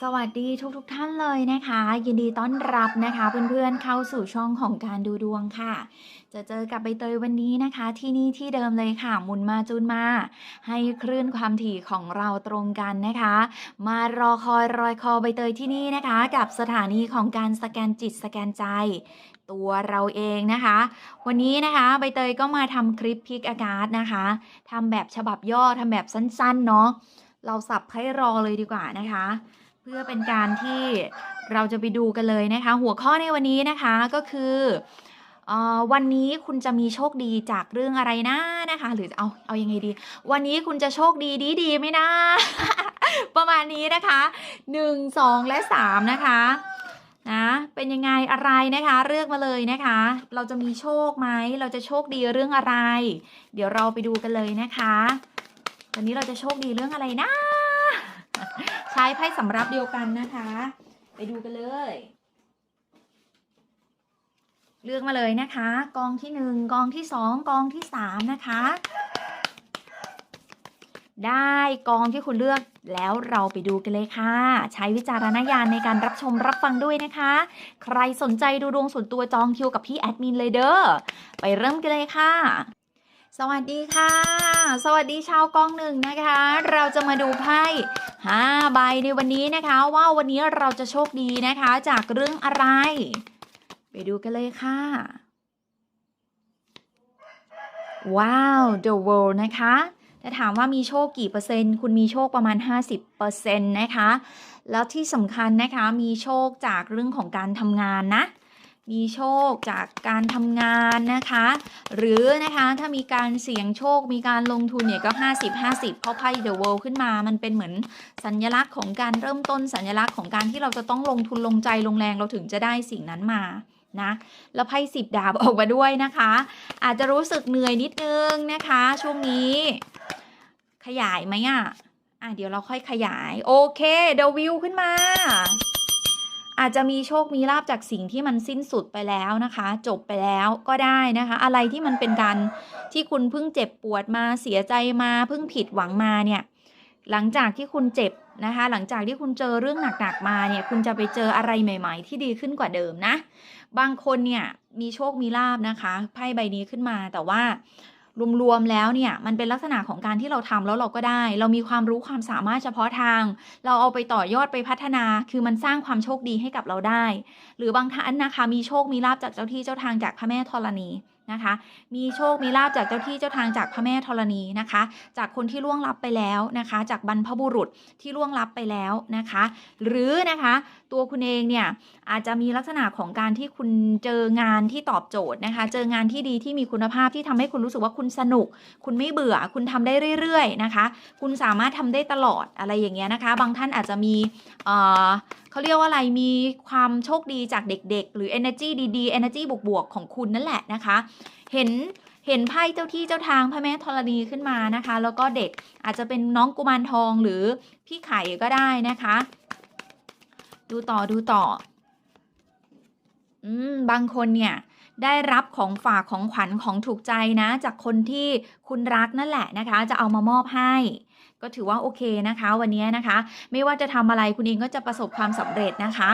สวัสดีทุกๆทท่านเลยนะคะ ยินดีต้อนรับนะคะเพื่อนๆเข้าสู่ช่องของการดูดวงค่ะ จะเจอกับใบเตยวันนี้นะคะ ที่นี่ที่เดิมเลยค่ะมุนมาจูนมา ให้คลื่นความถี่ของเราตรงกันนะคะ มารอคอยรอยคอใบเตยที่นี่นะคะ กับสถานีของการสแกนจิตสแกนใจตัวเราเองนะคะ วันนี้นะคะใบเตยก็มาทำคลิปพิกอากาศนะคะทำแบบฉบับย่อทำแบบสั้นๆเนาะ เราสับให้รอเลยดีกว่านะคะ เพื่อเป็นการที่เราจะไปดูกันเลยนะคะ หัวข้อในวันนี้นะคะก็คืออวันนี้คุณจะมีโชคดีจากเรื่องอะไรนะนะคะ หรือเอาเอายังไงดี วันนี้คุณจะโชคดีดีดีไหมนะ ประมาณนี้นะคะหนึ่งสองและสามนะคะนะเป็นยังไงอะไรนะคะเลือกมาเลยนะคะ เราจะมีโชคไหมเราจะโชคดีเรื่องอะไร เดี๋ยวเราไปดูกันเลยนะคะ วันนี้เราจะโชคดีเรื่องอะไรนะ ใช้ไพ่สำรับเดียวกันนะคะ ไปดูกันเลย เลือกมาเลยนะคะ กองที่หนึ่งกองที่สองกองที่สามนะคะ ได้กองที่คุณเลือกแล้วเราไปดูกันเลยค่ะ ใช้วิจารณญาณในการรับชมรับฟังด้วยนะคะ ใครสนใจดูดวงส่วนตัวจองคิวกับพี่แอดมินเลยเด้อไปเริ่มกันเลยค่ะ สวัสดีค่ะ สวัสดีชาวกองหนึ่งนะคะ เราจะมาดูไพ่ห้าใบในวันนี้นะคะ ว่าวันนี้เราจะโชคดีนะคะ จากเรื่องอะไร ไปดูกันเลยค่ะ ว้าว The World นะคะแต่ถามว่ามีโชคกี่เปอร์เซ็นต์ คุณมีโชคประมาณ 50%นะคะ แล้วที่สำคัญนะคะ มีโชคจากเรื่องของการทำงานนะ มีโชคจากการทำงานนะคะ หรือนะคะถ้ามีการเสี่ยงโชคมีการลงทุนเนี่ยก็ 50 50 เพราะไพ่ The World ขึ้นมา มันเป็นเหมือนสัญลักษณ์ของการเริ่มต้นสัญลักษณ์ของการที่เราจะต้องลงทุนลงใจลงแรงเราถึงจะได้สิ่งนั้นมานะแล้วไพ่สิบดาบออกมาด้วยนะคะ อาจจะรู้สึกเหนื่อยนิดนึงนะคะ ช่วงนี้ ขยายไหมอะอะเดี๋ยวเราค่อยขยาย โอเคเดวิวขึ้นมา อาจจะมีโชคมีลาบจากสิ่งที่มันสิ้นสุดไปแล้วนะคะ จบไปแล้วก็ได้นะคะ อะไรที่มันเป็นการที่คุณเพิ่งเจ็บปวดมาเสียใจมาเพิ่งผิดหวังมาเนี่ยหลังจากที่คุณเจ็บนะคะ หลังจากที่คุณเจอเรื่องหนักๆมาเนี่ย คุณจะไปเจออะไรใหม่ ๆ ที่ดีขึ้นกว่าเดิมนะ บางคนเนี่ยมีโชคมีลาบนะคะไพ่ใบนี้ขึ้นมาแต่ว่า รวมๆแล้วเนี่ยมันเป็นลักษณะของการที่เราทำแล้วเราก็ได้ เรามีความรู้ความสามารถเฉพาะทาง เราเอาไปต่อยอดไปพัฒนา คือมันสร้างความโชคดีให้กับเราได้ หรือบางท่านนะคะมีโชคมีลาบจากเจ้าที่เจ้าทางจากพระแม่ธรณี นะคะ มีโชคมีลาบจากเจ้าที่เจ้าทางจากพระแม่ธรณีนะคะ จากคนที่ล่วงลับไปแล้วนะคะ จากบรรพบุรุษที่ล่วงลับไปแล้วนะคะ หรือนะคะตัวคุณเองเนี่ยอาจจะมีลักษณะของการที่คุณเจองานที่ตอบโจทย์นะคะ เจองานที่ดีที่มีคุณภาพที่ทำให้คุณรู้สึกว่าคุณสนุก คุณไม่เบื่อคุณทำได้เรื่อย ๆ นะคะ คุณสามารถทำได้ตลอดอะไรอย่างเงี้ยนะคะ บางท่านอาจจะมีเขาเรียกว่าอะไรมีความโชคดีจากเด็กๆ หรือ energy ดีๆ energy บวกๆ ของคุณนั่นแหละนะคะ เห็นเห็นไพ่เจ้าที่เจ้าทางพระแม่ธรณีขึ้นมานะคะ แล้วก็เด็กอาจจะเป็นน้องกุมารทองหรือพี่ไข่ก็ได้นะคะ ดูต่อดูต่อ อืม บางคนเนี่ยได้รับของฝากของขวัญของถูกใจนะ จากคนที่คุณรักนั่นแหละนะคะ จะเอามามอบให้ ก็ถือว่าโอเคนะคะ วันนี้นะคะ ไม่ว่าจะทำอะไรคุณเองก็จะประสบความสำเร็จนะคะ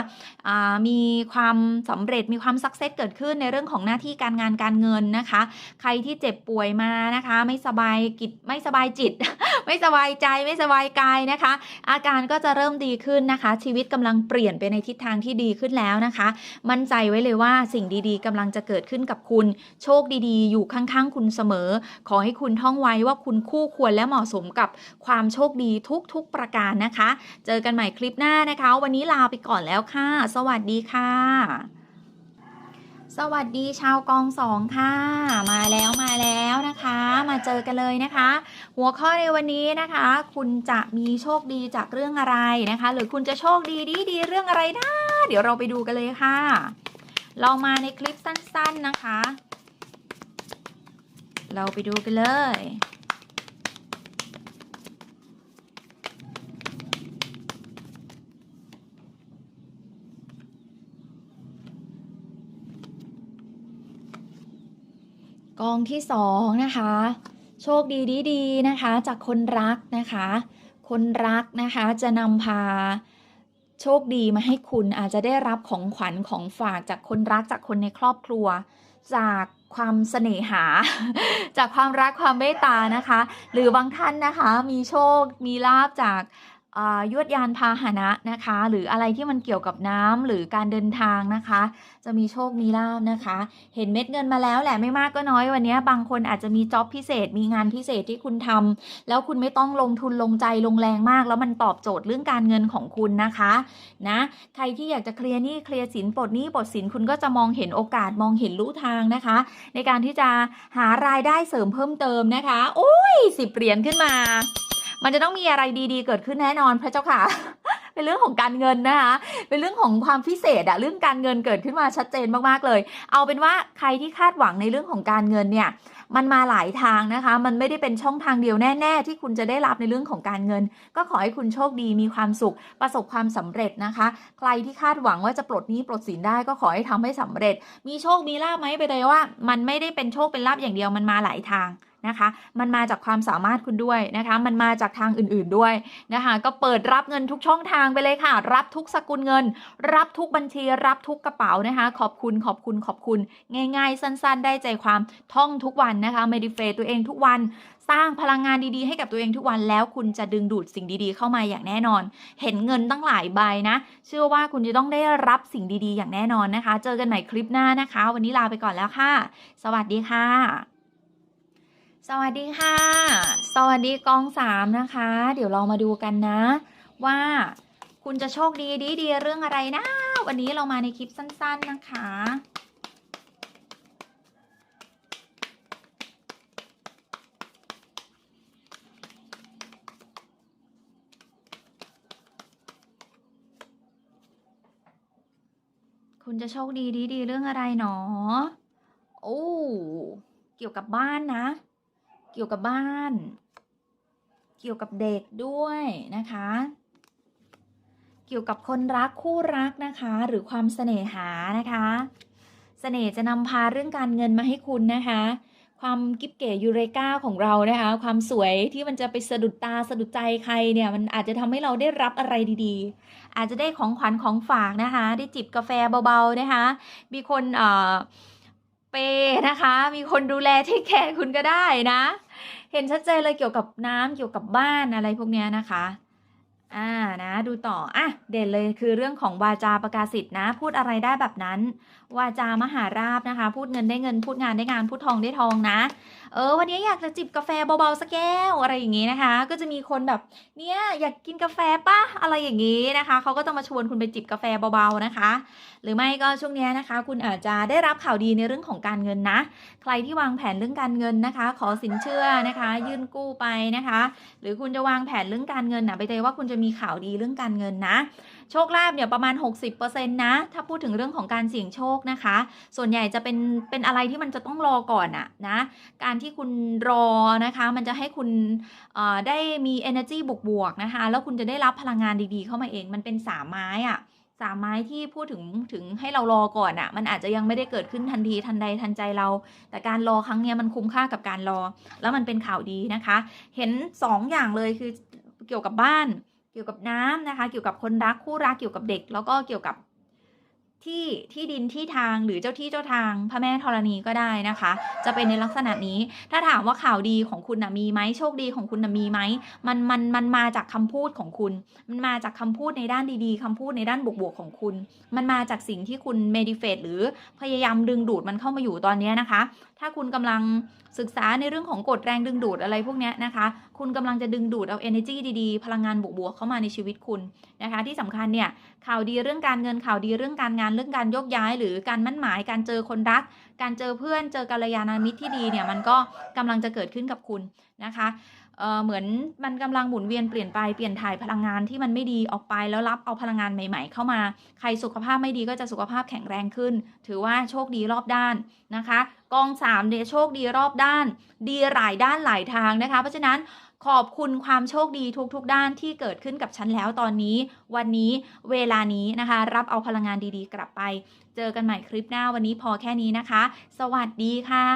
มีความสำเร็จมีความสักเซสเกิดขึ้นในเรื่องของหน้าที่การงานการเงินนะคะ ใครที่เจ็บป่วยมานะคะ ไม่สบายกิจไม่สบายจิต ไม่สบายใจไม่สบายกายนะคะ อาการก็จะเริ่มดีขึ้นนะคะ ชีวิตกำลังเปลี่ยนไปในทิศทางที่ดีขึ้นแล้วนะคะ มั่นใจไว้เลยว่าสิ่งดีๆกำลังจะเกิดขึ้นกับคุณโชคดีๆ อยู่ข้างๆ คุณเสมอ ขอให้คุณท่องไว้ว่าคุณคู่ควรและเหมาะสมกับความตามโชคดีทุกๆประการนะคะ เจอกันใหม่คลิปหน้านะคะ วันนี้ลาไปก่อนแล้วค่ะ สวัสดีค่ะ สวัสดีชาวกองสองค่ะ มาแล้วมาแล้วนะคะ มาเจอกันเลยนะคะ หัวข้อในวันนี้นะคะ คุณจะมีโชคดีจากเรื่องอะไรนะคะ หรือคุณจะโชคดีดีดีเรื่องอะไรนะเดี๋ยวเราไปดูกันเลยค่ะเรามาในคลิปสั้น ๆนะคะ เราไปดูกันเลย กองที่สองนะคะ โชคดีดีนะคะ จากคนรักนะคะ คนรักนะคะจะนำพาโชคดีมาให้คุณอาจจะได้รับของขวัญของฝากจากคนรักจากคนในครอบครัว จากความเสน่หา จากความรักความเมตตานะคะ หรือบางท่านนะคะ มีโชคมีลาบจาก ยวดยานพาหนะนะคะ หรืออะไรที่มันเกี่ยวกับน้ำหรือการเดินทางนะคะ จะมีโชคมีลาบนะคะ เห็นเม็ดเงินมาแล้วแหละไม่มากก็น้อยวันนี้บางคนอาจจะมีจ็อบพิเศษ มีงานพิเศษที่คุณทำแล้วคุณไม่ต้องลงทุนลงใจลงแรงมาก แล้วมันตอบโจทย์เรื่องการเงินของคุณนะคะนะใครที่อยากจะเคลียร์หนี้เคลียร์สินปลดหนี้ปลดสินคุณก็จะมองเห็นโอกาสมองเห็นลู่ทางนะคะ ในการที่จะหารายได้เสริมเพิ่มเติมนะคะ โอ้ยสิบเหรียญขึ้นมา มันจะต้องมีอะไรดีๆ เกิดขึ้นแน่นอนพระเจ้าค่ะ เป็นเรื่องของการเงินนะคะ เป็นเรื่องของความพิเศษอะเรื่องการเงินเกิดขึ้นมาชัดเจนมากๆเลย เอาเป็นว่าใครที่คาดหวังในเรื่องของการเงินเนี่ยมันมาหลายทางนะคะ มันไม่ได้เป็นช่องทางเดียวแน่ ๆ ที่คุณจะได้รับในเรื่องของการเงิน ก็ขอให้คุณโชคดีมีความสุข ประสบความสำเร็จนะคะ ใครที่คาดหวังว่าจะปลดหนี้ปลดสินได้ก็ขอให้ทำให้สำเร็จ มีโชคมีลาบไหมไปเลยว่า มันไม่ได้เป็นโชคเป็นลาบอย่างเดียวมันมาหลายทาง นะคะ มันมาจากความสามารถคุณด้วยนะคะ มันมาจากทางอื่นๆด้วยนะคะ ก็เปิดรับเงินทุกช่องทางไปเลยค่ะ รับทุกสกุลเงิน รับทุกบัญชี รับทุกกระเป๋านะคะ ขอบคุณขอบคุณขอบคุณ ง่าย ๆ สั้น ๆ ได้ใจความท่องทุกวันนะคะเมดิเฟตตัวเองทุกวันสร้างพลังงานดีๆให้กับตัวเองทุกวันแล้วคุณจะดึงดูดสิ่งดีๆเข้ามาอย่างแน่นอน เห็นเงินตั้งหลายใบนะ เชื่อว่าคุณจะต้องได้รับสิ่งดีๆ อย่างแน่นอนนะคะ เจอกันใหม่คลิปหน้านะคะ วันนี้ลาไปก่อนแล้วค่ะ สวัสดีค่ะ สวัสดีค่ะ สวัสดีกองสามนะคะ เดี๋ยวเรามาดูกันนะ ว่าคุณจะโชคดีดีดีเรื่องอะไรนะ วันนี้เรามาในคลิปสั้น ๆนะคะ คุณจะโชคดีดีดีเรื่องอะไรหนอ โอ้ เกี่ยวกับบ้านนะ เกี่ยวกับบ้าน เกี่ยวกับเด็กด้วยนะคะ เกี่ยวกับคนรักคู่รักนะคะ หรือความเสน่หานะคะเสน่ห์จะนำพาเรื่องการเงินมาให้คุณนะคะ ความกิ๊บเก๋ยูเรกาของเรานะคะ ความสวยที่มันจะไปสะดุดตาสะดุดใจใครเนี่ยมันอาจจะทำให้เราได้รับอะไรดีๆ อาจจะได้ของขวัญของฝากนะคะ ได้จิบกาแฟเบาๆนะคะ มีคนเอ่อเปย์นะคะ มีคนดูแลที่แคร์คุณก็ได้นะ ห็นชัดเจนเลยเกี่ยวกับน้ำเกี่ยวกับบ้านอะไรพวกเนี้ยนะคะอ่านะดูต่ออะเด่นเลยคือเรื่องของวาจาประกาศสิทธิ์นะ พูดอะไรได้แบบนั้นวาจามหาราบนะคะ พูดเงินได้เงินพูดงานได้งานพูดทองได้ทองนะ เออ วันนี้อยากจะจิบกาแฟเบาๆสักแก้วอะไรอย่างงี้นะคะ ก็จะมีคนแบบเนี่ยอยากกินกาแฟปะอะไรอย่างงี้นะคะเขาก็จะมาชวนคุณไปจิบกาแฟเบาๆนะคะ หรือไม่ก็ช่วงนี้นะคะ คุณอาจจะได้รับข่าวดีในเรื่องของการเงินนะ ใครที่วางแผนเรื่องการเงินนะคะ ขอสินเชื่อนะคะ ยื่นกู้ไปนะคะ หรือคุณจะวางแผนเรื่องการเงินนะไปเตยว่าคุณจะมีข่าวดีเรื่องการเงินนะ โชคลาภเนี่ยประมาณ 60%นะ ถ้าพูดถึงเรื่องของการเสี่ยงโชคนะคะ ส่วนใหญ่จะเป็นเป็นอะไรที่มันจะต้องรอก่อนอะนะ การที่คุณรอนะคะ มันจะให้คุณเอ่อได้มี energy บวกๆนะคะ แล้วคุณจะได้รับพลังงานดีๆเข้ามาเอง มันเป็นสามไม้อะสามไม้ที่พูดถึงถึงให้เรารอก่อนอะมันอาจจะยังไม่ได้เกิดขึ้นทันทีทันใดทันใจเรา แต่การรอครั้งเนี้ยมันคุ้มค่ากับการรอ แล้วมันเป็นข่าวดีนะคะ เห็นสองอย่างเลยคือเกี่ยวกับบ้าน กี่ยวกับน้ำนะคะ เกี่ยวกับคนรักคู่รักเกี่ยวกับเด็ก แล้วก็เกี่ยวกับที่ที่ดินที่ทางหรือเจ้าที่เจ้าทางพระแม่ธรณีก็ได้นะคะ จะเป็นในลักษณะนี้ ถ้าถามว่าข่าวดีของคุณนะมีไหมโชคดีของคุณนะมีไหมมันมันมันมาจากคำพูดของคุณ มันมาจากคำพูดในด้านดีๆคำพูดในด้านบวกๆของคุณ มันมาจากสิ่งที่คุณเมดิเฟตหรือพยายามดึงดูดมันเข้ามาอยู่ตอนนี้นะคะถ้าคุณกำลังศึกษาในเรื่องของกฎแรงดึงดูดอะไรพวกนี้นะคะ คุณกำลังจะดึงดูดเอา energy ดีๆ พลังงานบวกๆเข้ามาในชีวิตคุณนะคะ ที่สำคัญเนี่ยข่าวดีเรื่องการเงินข่าวดีเรื่องการงานเรื่องการยกย้าย หรือการมั่นหมาย การเจอคนรัก การเจอเพื่อนเจอกัลยาณมิตรที่ดีเนี่ยมันก็กำลังจะเกิดขึ้นกับคุณนะคะ เหมือนมันกำลังหมุนเวียนเปลี่ยนไปเปลี่ยนถ่ายพลังงานที่มันไม่ดีออกไปแล้วรับเอาพลังงานใหม่ ๆ เข้ามา ใครสุขภาพไม่ดีก็จะสุขภาพแข็งแรงขึ้น ถือว่าโชคดีรอบด้านนะคะ กอง3เนี่ยโชคดีรอบด้าน ดีหลายด้านหลายทางนะคะ เพราะฉะนั้นขอบคุณความโชคดีทุกๆ ด้านที่เกิดขึ้นกับฉันแล้วตอนนี้ วันนี้เวลานี้นะคะ รับเอาพลังงานดีๆ กลับไป เจอกันใหม่คลิปหน้าวันนี้พอแค่นี้นะคะ สวัสดีค่ะ